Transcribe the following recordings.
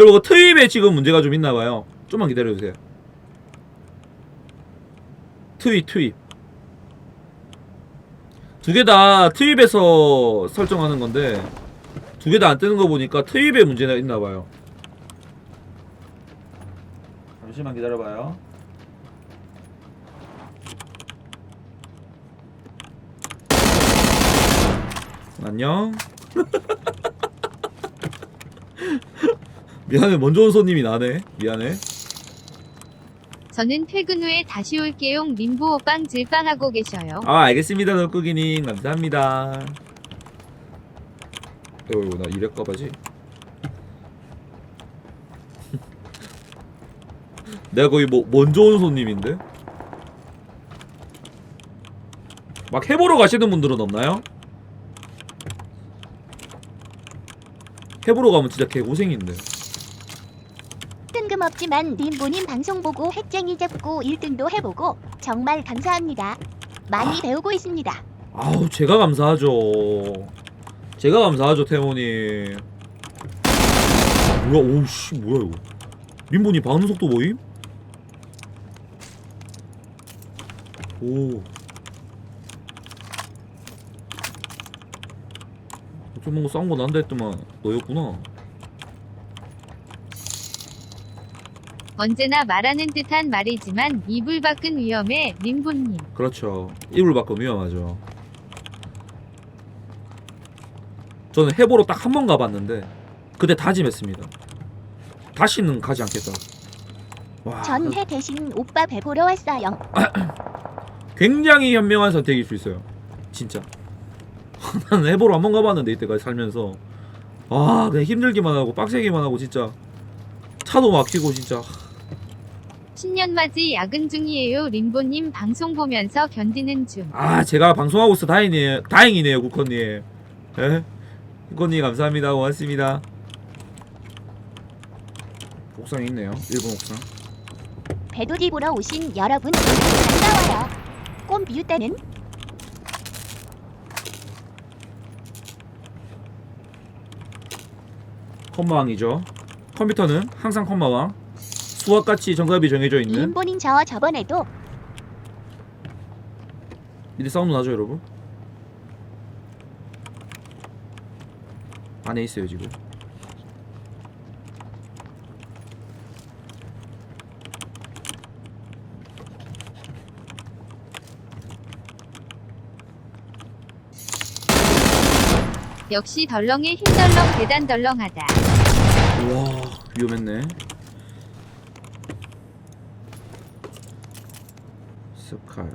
여러분 트입에 지금 문제가 좀 있나봐요. 좀만 기다려주세요. 트윗 트윗 두개 다 트윗에서 설정하는 건데 두 개 다 안 뜨는 거 보니까 트윗에 문제가 있나봐요. 잠시만 기다려봐요. 안녕 미안해 먼저 온 손님이 나네. 미안해. 저는 퇴근 후에 다시 올게용 림보 오빵 질빵하고 계셔요. 아 알겠습니다 널꾸기님. 감사합니다. 어이구 나 이럴까봐지. 내가 거의 뭐 먼저 온 손님인데? 막 해보러 가시는 분들은 없나요? 해보러 가면 진짜 개고생인데 뜬금없지만 림보님 방송 보고 핵쟁이 잡고 1등도 해보고 정말 감사합니다. 많이 배우고 있습니다. 아우 제가 감사하죠 제가 감사하죠 태모님 뭐야 오우씨 뭐야 이거 민분이 반응 속도 뭐임? 오좀 뭔가 싼거 난다 했더만 너였구나 언제나 말하는 듯한 말이지만 이불 밖은 위험해 림보님. 그렇죠 이불 밖은 위험하죠 저는 해보러 딱한 번 가봤는데 그때 다짐했습니다 다시는 가지 않겠다 와, 전해 대신 오빠 배 보러 왔어요. 굉장히 현명한 선택일 수 있어요. 진짜. 나는 해보러 한번 가봤는데 이때까지 살면서 아 그냥 힘들기만 하고 빡세기만 하고 진짜 차도 막히고 진짜 신년맞이 야근 중이에요. 림보님 방송 보면서 견디는 중. 아 제가 방송하고 있어. 다행이네요 다행이네요 국헌님. 예? 국헌님 감사합니다. 고맙습니다. 옥상에 있네요. 일본 옥상. 배도기 보러 오신 여러분 반가워요. 꼼비유 때는? 컴마왕이죠. 컴퓨터는 항상 컴마왕 수학같이 정답이 정해져 있는 림보님 저 저번에도 미리 사운드 나죠 여러분? 안에 있어요 지금 역시 덜렁의 힘덜렁 대단 덜렁하다. 우와 위험했네 스칼.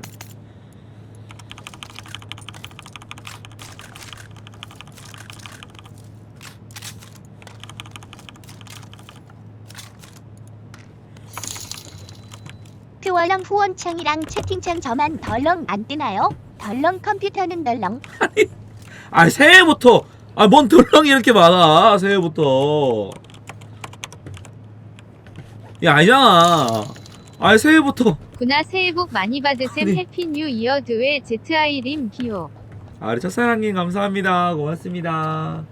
트월렁 후원창이랑 채팅창 저만 덜렁 안 뜨나요? 덜렁 컴퓨터는 덜렁. 아 새해부터. 아 뭔 덜렁이 이렇게 많아 새해부터. 야 아니잖아 아 새해부터 구나 새해 복 많이 받으셈 아니. 해피 뉴 이어 드웨 ZI 림 기호. 아 우리 첫사랑님 감사합니다 고맙습니다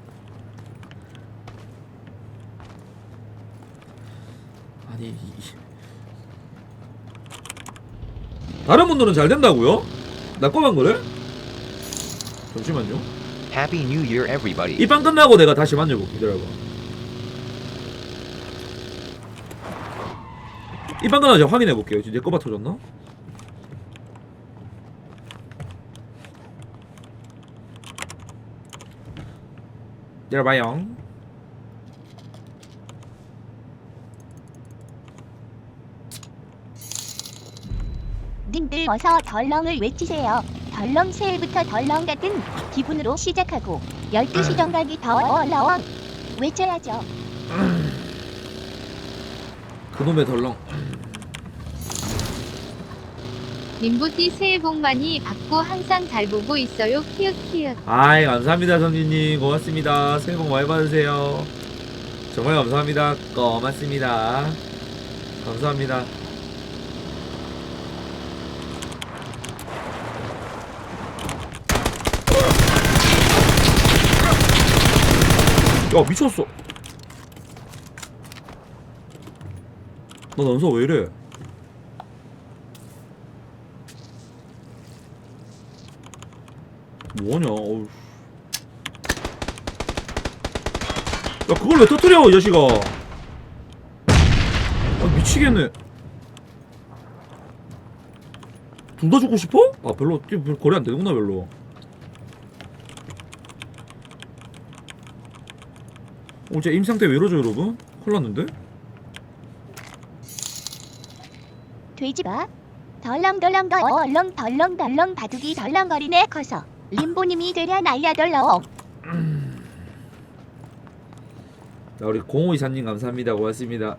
아니 이- 다른 분들은 잘 된다고요? 나 꼬만 거래? 잠시만요 Happy New Year, everybody. 이판 끝나고 내가 다시 만져볼게 기다려봐 이판 끝나고 제가 확인해 볼게요 지금 내 거봐 터졌나? 기다려봐요 님들 어서 덜렁을 외치세요. 덜렁 새해부터 덜렁 같은 기분으로 시작하고 12시 정각이 더 어려워 외쳐야죠. 그놈의 덜렁 림보띠 새해 복 많이 받고 항상 잘 보고 있어요. 키읔키읔. 아이 감사합니다 성진님. 고맙습니다. 새해 복 많이 받으세요. 정말 감사합니다. 고맙습니다. 감사합니다. 야 미쳤어 너 연서 왜 이래? 뭐하냐? 어우. 야 그걸 왜 터뜨려 이 자식아? 아 미치겠네. 둘 다 죽고 싶어? 아 별로 뛰- 별로 거리 안 되는구나 별로. 어제 임상태 왜 이러죠 여러분? 큰일 났는데? 돼지바 덜렁덜렁 덜렁 덜렁 덜렁 바둑이 덜렁거리네. 커서 림보님이 되려 날려덜렁 자 우리 공호 이사님 감사합니다. 고맙습니다.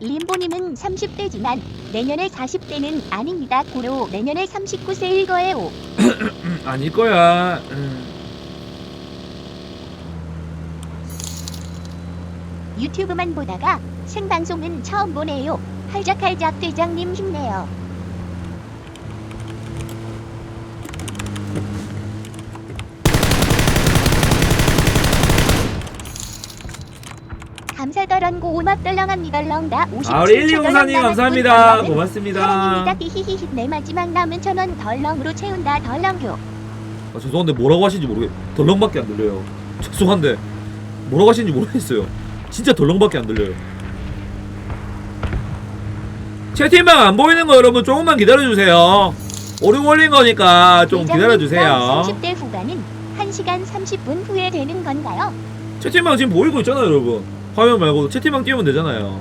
림보님은 30대지만 내년에 40대는 아닙니다. 고로 내년에 39세일 거예요. 아닐 거야. 음. 유튜브만 보다가 생방송은 처음 보네요. 할작할작 대장님 힘내요. 감사더런고 오맛덜렁합니덜렁다 57초 아 우리 1204님 감사합니다. 고맙습니다. 사랑입니다. 히히히히. 내 마지막 남은 천원 덜렁으로 채운다 덜렁교. 아, 죄송한데 뭐라고 하시는지 모르겠 덜렁밖에 안 들려요. 죄송한데 뭐라고 하시는지 모르겠어요. 진짜 덜렁밖에 안 들려요 채팅방 안 보이는 거 여러분 조금만 기다려주세요. 오류 걸린 거니까 좀 기다려주세요. 30대 후반은 1시간 30분 후에 되는 건가요? 채팅방 지금 보이고 있잖아요 여러분. 화면 말고 채팅방 띄우면 되잖아요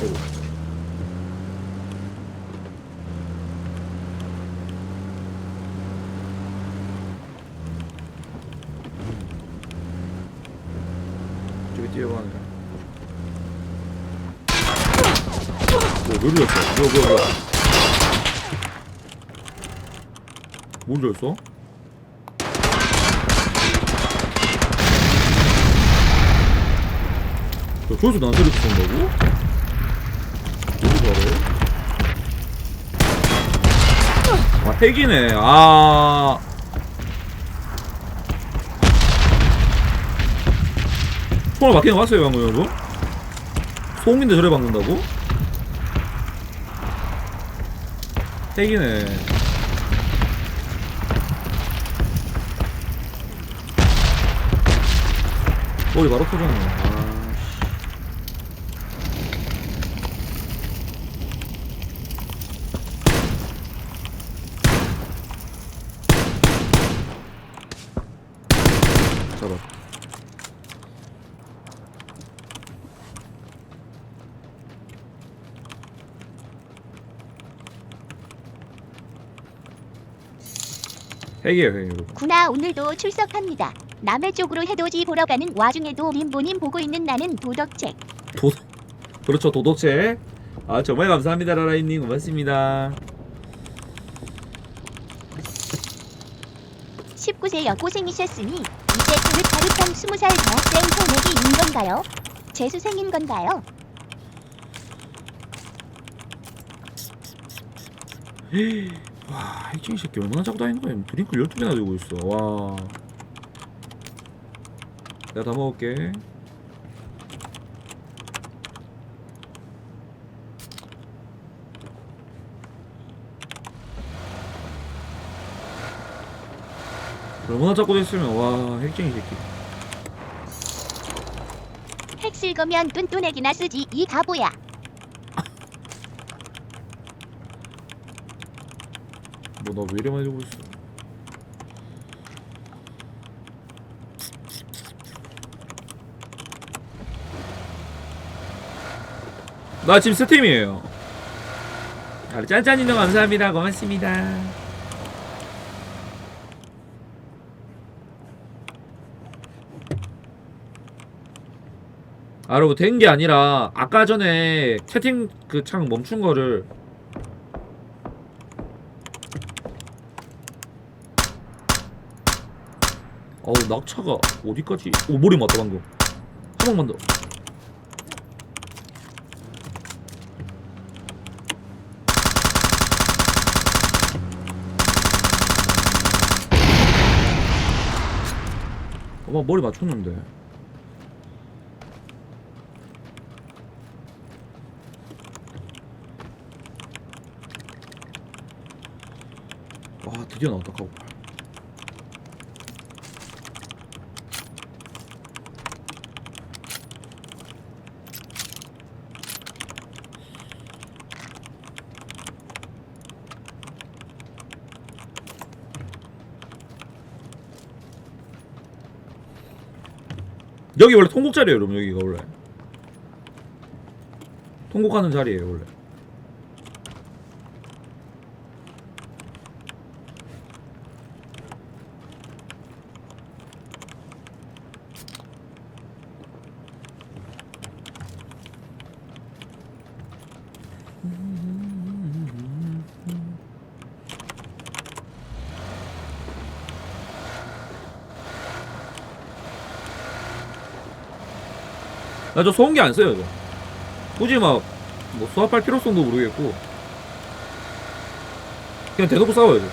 아이고. 저기 뛰어가네 뭐, 왜 이랬어? 뭐야, 뭐야, 뭐야. 뭘 줬어? 야, 난 소리 쏜다고? 너무 잘해. 아, 핵이네. 아. 총알 막히는 거 봤어요, 방금 여러분? 소음인데 저래 박는다고? 핵이네. 머리 바로 터졌네. 아, 씨. 잡아. 핵 여러분. 구나 오늘도 출석합니다. 남의 쪽으로 해돋이 보러 가는 와중에도 림보님 보고 있는 나는 도덕책. 도 그렇죠 도도체 아 정말 감사합니다 라라이님 고맙습니다 19세 여고생이셨으니 이제 그릇가릇한 20살 대학생 소맥이 인 건가요? 재수생인 건가요? 와 핵쟁이 새끼 얼마나 자고 다니는 거야? 드링크 12개나 들고 있어. 와. 내가 다 먹을게. 얼마나 자고 됐으면 와 핵쟁이 새끼. 핵 쓸거면 뚠뚠액이나 쓰지 이 가보야. 나 왜 이래 많이 들고 있어? 나 지금 스팀이에요. 아, 짠짠이도 감사합니다. 고맙습니다. 아 여러분 된 게 아니라 아까 전에 채팅 그 창 멈춘 거를 낙차가 어디까지? 오 머리 맞다 방금. 한 번만 더. 어머 머리 맞췄는데. 와 드디어 나왔다 카고 여기 원래 통곡 자리예요 여러분. 여기가 원래. 통곡하는 자리예요 원래 나 저 소음기 안 써요 저 굳이 막뭐 수압할 필요성도 모르겠고. 그냥 대놓고 싸워요 저.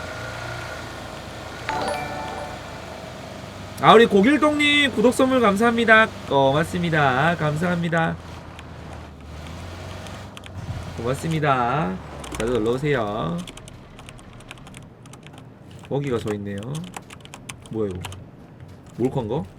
아 우리 고길동님 구독 선물 감사합니다. 고맙습니다. 감사합니다. 고맙습니다. 자주 놀러오세요. 거기가 저 있네요. 뭐야 이거? 몰컨가?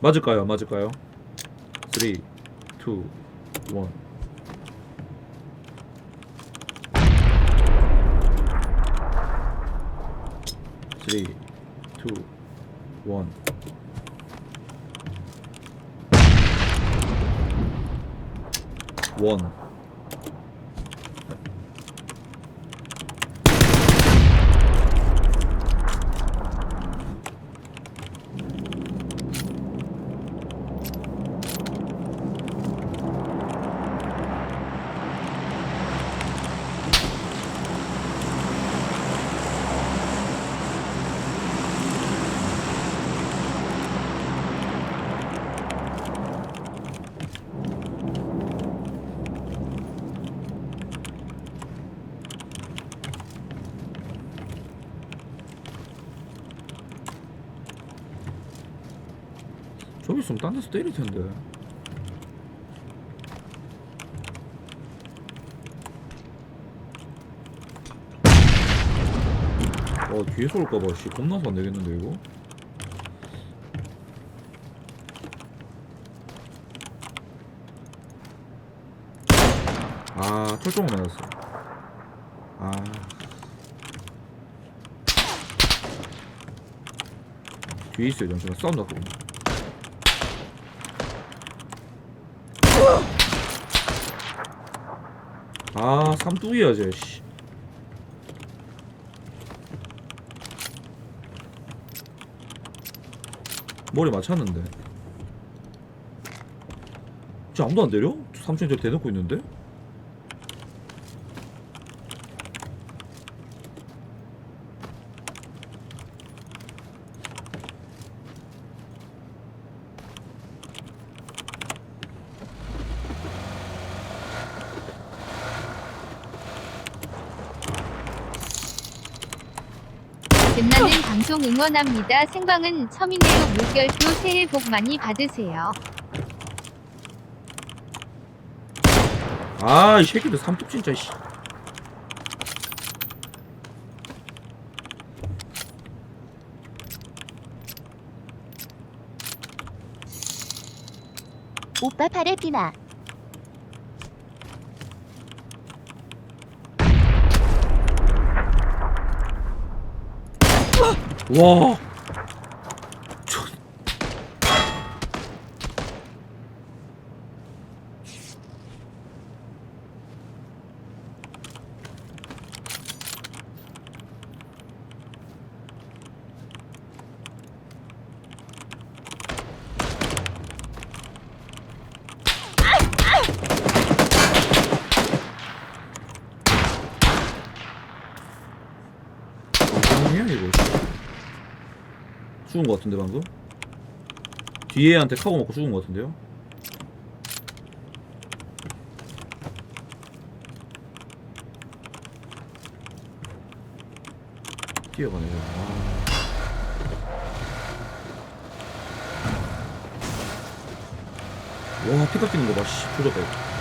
맞을까요? 안 맞을까요? 3, 2, 1 3, 2, 1 원. 저기 있으면 딴 데서 때릴 텐데. 어 뒤에서 올까봐 씨 겁나서 안 되겠는데 이거. 아 철종을 맞았어. 아. 뒤에 있어요 잠시만 싸움 났거든요. 아 삼뚜기야 쟤 씨. 머리 맞췄는데 쟤 아무도 안 때려? 삼촌이 저 대놓고 있는데? 빛나는 방송 응원합니다. 생방은 처음이네요. 물결표 새해 복 많이 받으세요. 아 이 새끼들 삼뚝 진짜 씨. 오빠 팔에 피나. 와. 죽은 것 같은데 방금? 뒤에 한테 카고 먹고 죽은 것 같은데요? 뛰어가네요. 아. 와 피카 뛰는 거봐. 씨 조졌다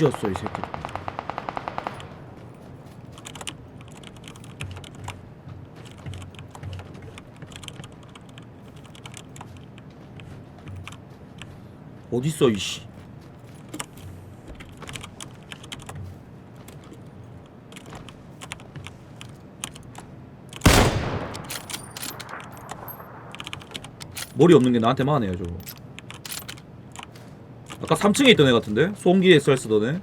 뒤졌어 이 새끼 어딨어 이씨. 머리 없는 게 나한테 많아요 저거 아까 3층에 있던 애 같은데? 송기 SR 쓰던 애?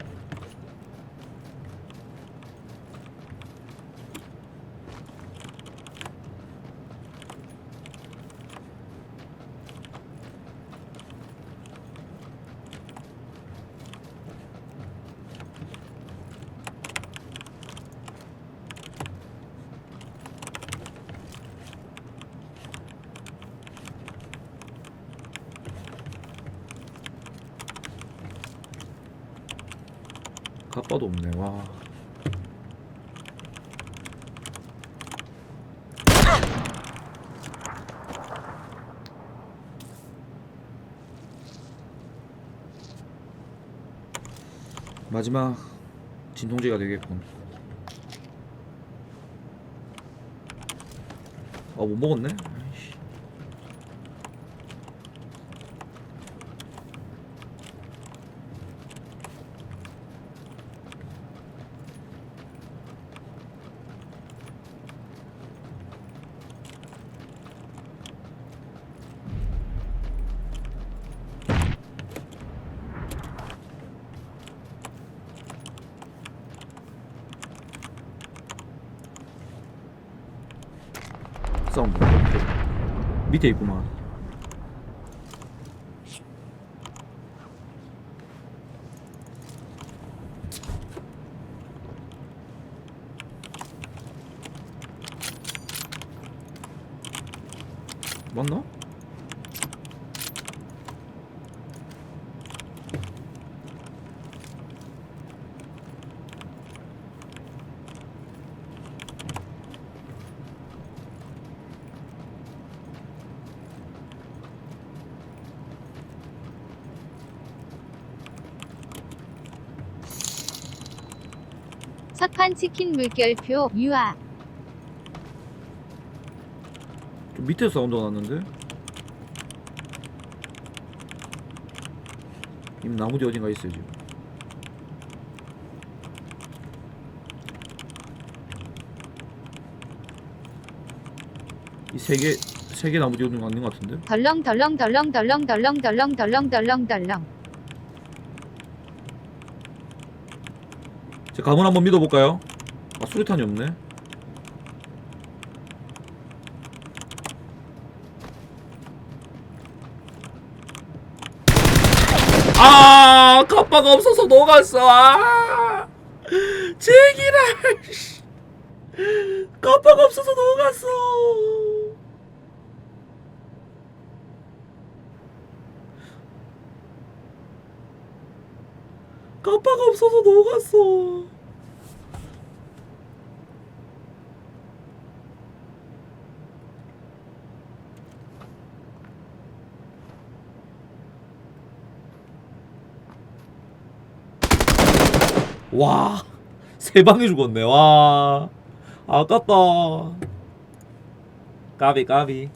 가빠도 없네 와. 마지막 진통제가 되겠군. 아 못 먹었네 İstanbul. Bir tek umarım. 첫판 치킨 물결표 유아 좀 밑에 사운드가 났는데? 이 나무 뒤 어딘가 있어요 지금 이 세개세 개 나무 뒤 어딘가 있는 것 같은데? 덜렁 덜렁 덜렁 덜렁 덜렁 덜렁 덜렁 덜렁 덜렁 가문 한번 믿어볼까요? 아 수류탄이 없네 아 갑바가 없어서 녹았어 아 제기랄 씨. 갑바가 없어서 녹았어 갑바가 없어서 녹았어 와 세 방에 죽었네. 와 아깝다. 까비 까비.